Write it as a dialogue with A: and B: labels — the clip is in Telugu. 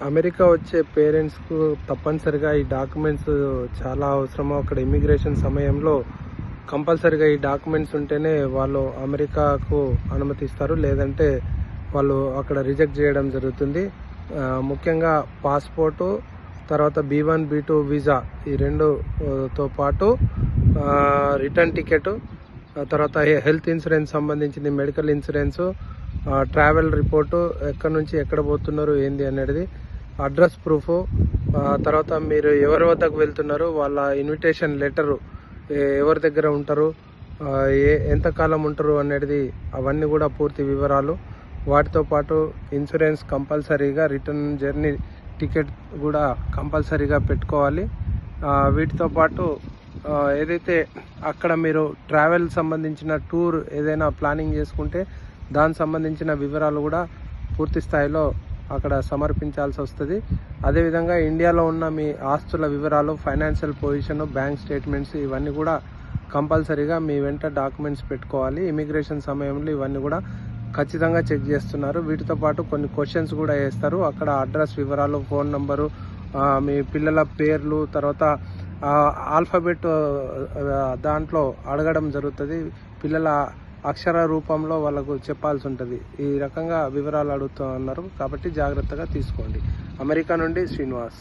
A: అమెరికా వచ్చే పేరెంట్స్కు తప్పనిసరిగా ఈ డాక్యుమెంట్స్ చాలా అవసరము? అక్కడ ఇమిగ్రేషన్ సమయంలో కంపల్సరిగా ఈ డాక్యుమెంట్స్ ఉంటేనే వాళ్ళు అమెరికాకు అనుమతిస్తారు లేదంటే వాళ్ళు అక్కడ రిజెక్ట్ చేయడం జరుగుతుంది. ముఖ్యంగా పాస్పోర్టు తర్వాత B one B two visa ఈ రెండుతో పాటు రిటర్న్ టికెట్ తర్వాత హెల్త్ ఇన్సూరెన్స్ సంబంధించింది మెడికల్ ఇన్సూరెన్సు ట్రావెల్ రిపోర్టు ఎక్కడి నుంచి ఎక్కడ పోతున్నారు ఏంది అనేది అడ్రస్ ప్రూఫ్ తర్వాత మీరు ఎవరి వద్దకు వెళ్తున్నారు వాళ్ళ ఇన్విటేషన్ లెటరు ఎవరి దగ్గర ఉంటారు ఏ ఎంతకాలం ఉంటారు అనేది అవన్నీ కూడా పూర్తి వివరాలు. వాటితో పాటు ఇన్సూరెన్స్ కంపల్సరీగా రిటర్న్ జర్నీ టికెట్ కూడా కంపల్సరీగా పెట్టుకోవాలి. వీటితో పాటు ఏదైతే అక్కడ మీరు ట్రావెల్ సంబంధించిన టూర్ ఏదైనా ప్లానింగ్ చేసుకుంటే దానికి సంబంధించిన వివరాలు కూడా పూర్తి స్థాయిలో అక్కడ సమర్పించాల్సి వస్తుంది. అదేవిధంగా ఇండియాలో ఉన్న మీ ఆస్తుల వివరాలు ఫైనాన్షియల్ పొజిషన్ బ్యాంక్ స్టేట్మెంట్స్ ఇవన్నీ కూడా కంపల్సరీగా మీ వెంట డాక్యుమెంట్స్ పెట్టుకోవాలి. ఇమిగ్రేషన్ సమయంలో ఇవన్నీ కూడా ఖచ్చితంగా చెక్ చేస్తున్నారు. వీటితో పాటు కొన్ని క్వశ్చన్స్ కూడా వేస్తారు. అక్కడ అడ్రస్ వివరాలు ఫోన్ నంబరు మీ పిల్లల పేర్లు తర్వాత ఆల్ఫాబెట్ దాంట్లో అడగడం జరుగుతుంది. పిల్లల అక్షర రూపంలో వాళ్ళకు చెప్పాల్సి ఉంటుంది ఈ రకంగా వివరాలు అడుగుతూ ఉన్నారు కాబట్టి జాగ్రత్తగా తీసుకోండి. అమెరికా నుండి శ్రీనివాస్.